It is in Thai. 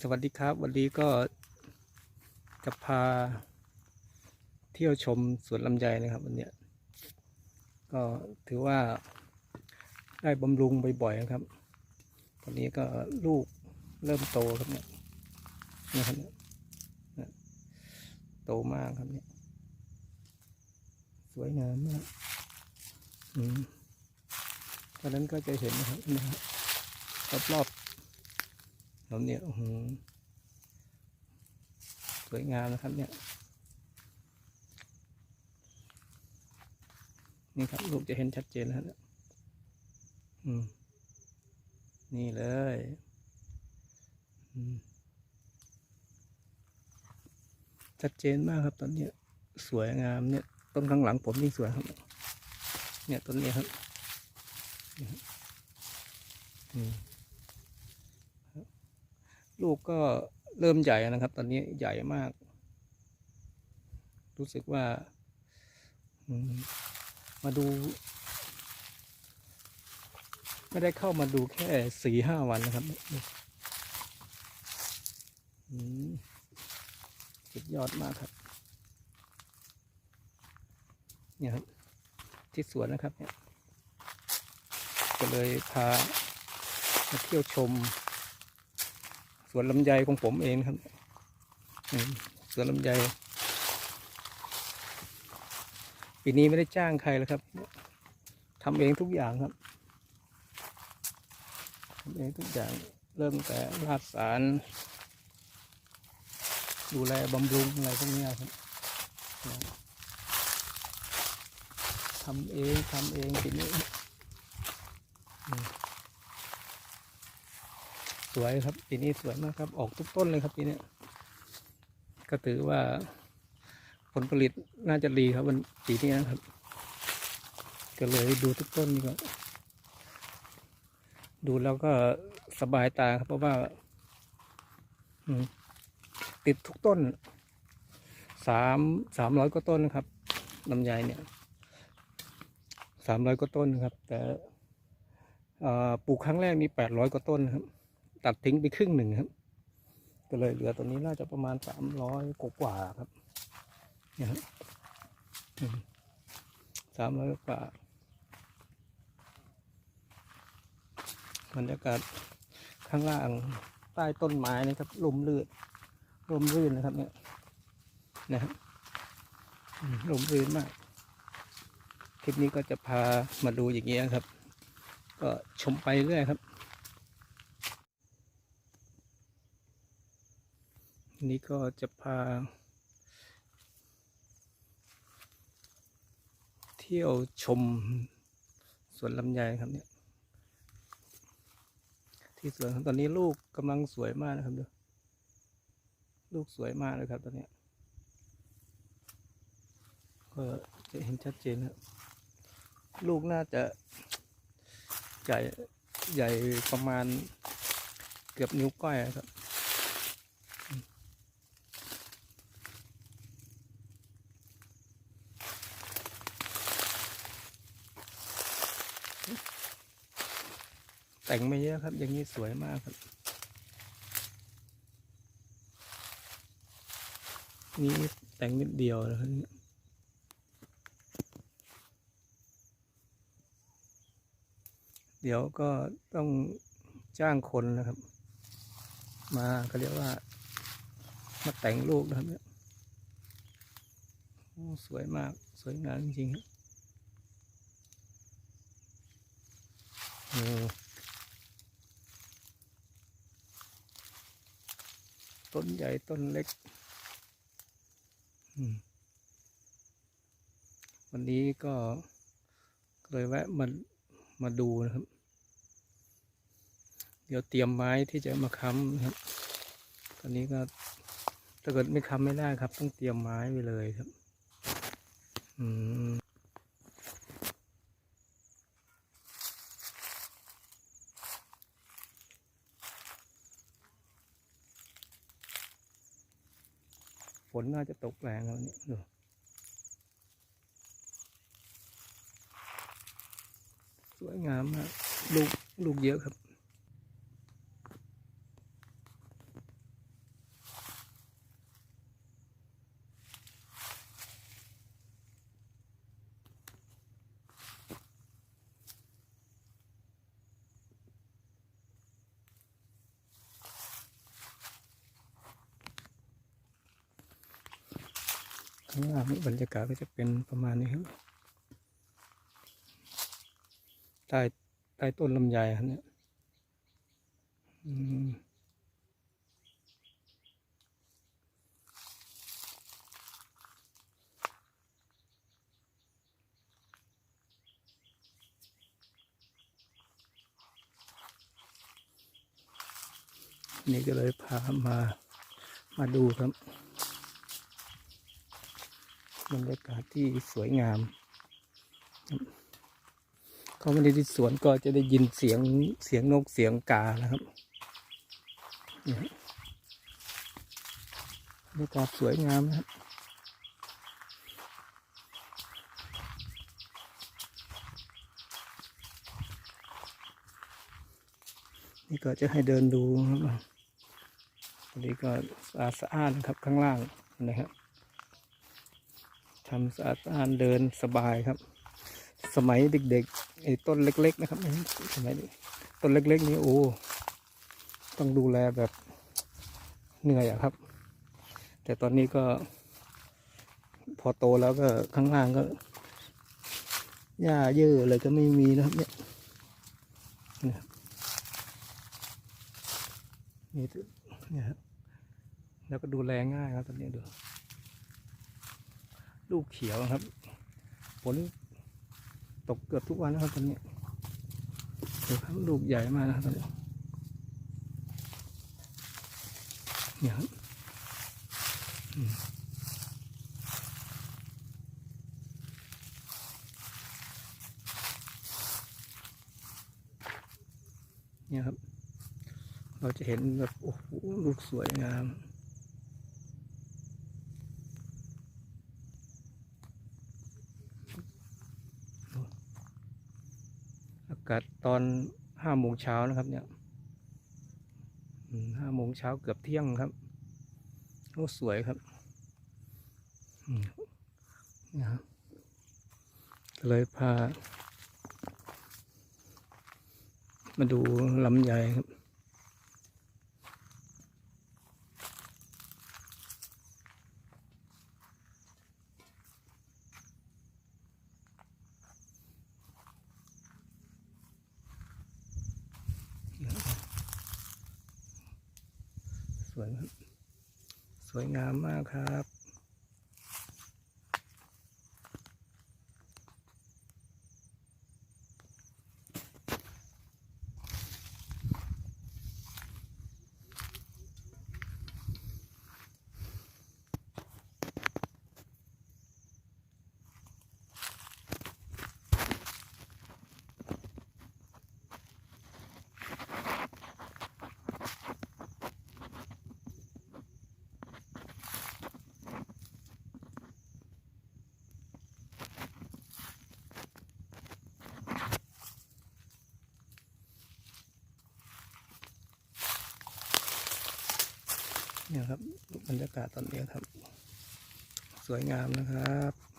สวัสดีครับ วันนี้ก็จะพาเที่ยวชมสวนลำไยนะครับวันเนี้ยก็ถือว่าได้บำรุงบ่อยๆนะครับ ตอนนี้ก็ลูกเริ่มโตครับเนี่ยนะครับเนี่ยโตมากครับเนี่ยสวยงามมากอืมตอนนั้นก็จะเห็นนะครับนะครับรอบๆ แล้วเนี่ยสวยงามนะครับเนี่ย นี่ครับลูกจะเห็นชัดเจนแล้วเนี่ยอืมนี่เลยอืมชัดเจนมากครับตอนนี้สวยงามเนี่ยต้นข้างหลังผมยิ่งสวยครับ เนี่ยต้นนี้ครับนี่ครับอืม ลูกก็เริ่มใหญ่นะครับ ตอนนี้ใหญ่มาก รู้สึกว่า มาดู ไม่ได้เข้ามาดูแค่สี่ห้าวันนะครับอืมสุดยอดมากครับ เนี่ยครับ ที่สวนนะครับเนี่ยก็เลยพามาเที่ยวชม สวนลำไยของผมเองครับสวนลำไยปีนี้ไม่ได้จ้างใครแล้วครับทำเองทุกอย่างครับทำเองทุกอย่างเริ่มแต่ราดสาร ดูแลบำรุงอะไรพวกนี้ครับทำเองทำเองปีนี้ วยครับปีนี้สวยมากครับ ออกทุกต้นเลยครับปีนี้ก็ถือว่า ผลผลิตน่าจะดีครับวันปีนี้นะครับ ก็เลยดูทุกต้นนี่ก็ดูแล้วก็สบายตาครับ เพราะว่าติดทุกต้นสามสามร้อยกว่าต้นนะครับลำไยเนี่ยสามร้อยกว่าต้นนะครับ แต่ปลูกครั้งแรกมีแปดร้อยกว่าต้นครับ ตัดทิ้งไปครึ่งหนึ่งครับ ก็เลยเหลือตัวนี้น่าจะประมาณสามร้อยกว่าครับเนี่ยครับสามร้อยกว่าบรรยากาศข้างล่างใต้ต้นไม้นะครับลมลื่นลมรื่นนะครับเนี่ยนะครับอืมลมรื่นมากคลิปนี้ก็จะพามาดูอย่างเงี้ยครับ ก็ชมไปเรื่อยครับ นนี้ก็จะพา เที่ยวชมสวนลำไยครับเนี่ย ที่สวนตอนนี้ลูกกำลังสวยมากนะครับดูลูกสวยมากเลยครับตอนเนี้ยก็จะเห็นชัดเจนครับลูกน่าจะใหญ่ใหญ่ประมาณเกือบนิ้วก้อยครับ แต่งไม่เยอะครับ อย่างนี้สวยมากครับ นี่แต่งนิดเดียวนะครับเดี๋ยวก็ต้องจ้างคนนะครับ มาเขาเรียกว่า มาแต่งลูกนะครับเนี่ยสวยมากสวยงามจริงๆครับโอ้ ต้นใหญ่ต้นเล็กอืมวันนี้ก็เลยแวะมามาดูนะครับ เดี๋ยวเตรียมไม้ที่จะมาค้ำนะครับ ตอนนี้ก็ถ้าเกิดไม่ค้ำไม่ได้ครับ ต้องเตรียมไม้ไปเลยครับ อืม นน่าจะตกแรงแล้วเนี่ยดูสวยงามมากลูกลูกเยอะครับางล่างบรรยากาศก็จะเป็นประมาณนี้ครับใต้ใต้ต้นลำไยครับเนี่ยอืมนี่ก็เลยพามามาดูครับ บรรยากาศที่สวยงามเข้ามาในที่สวนก็จะได้ยินเสียงเสียงนกเสียงกานะครับบรรยากาศสวยงามนะครับนี่ก็จะให้เดินดูครับอันนี้ก็สะอาดสะอาดนะครับข้างล่างนะครับ ทำสะอาดสะอาดเดินสบายครับ สมัยเด็กๆไอ้ต้นเล็ก ๆ นะครับสมัยต้นเล็ก ๆ นี่โอ้ต้องดูแลแบบเหนื่อยอะครับ แต่ตอนนี้ก็พอโตแล้วก็ข้างล่างก็หญ้าเยอะเลยก็ไม่มีนะครับเนี่ยนี่เนี่ยครับแล้วก็ดูแลง่ายครับตอนนี้ดู ลูกเขียวครับฝนตกเกือบทุกวันนะครับตอนนี้ดูครับลูกใหญ่มากนะครับตอนนี้เนี่ยครับเนี่ยครับ เราจะเห็นแบบโอ้โหลูกสวยงามากาศตอนห้าโมงเช้านะครับ เนี่ยห้าโมงเช้าเกือบเที่ยงครับโอ้สวยครับนี่ครับเลยพา มาดูลำไยครับ วยครับสวยงามมากครับ เนี่ยครับบรรยากาศตอนนี้ครับ สวยงามนะครับ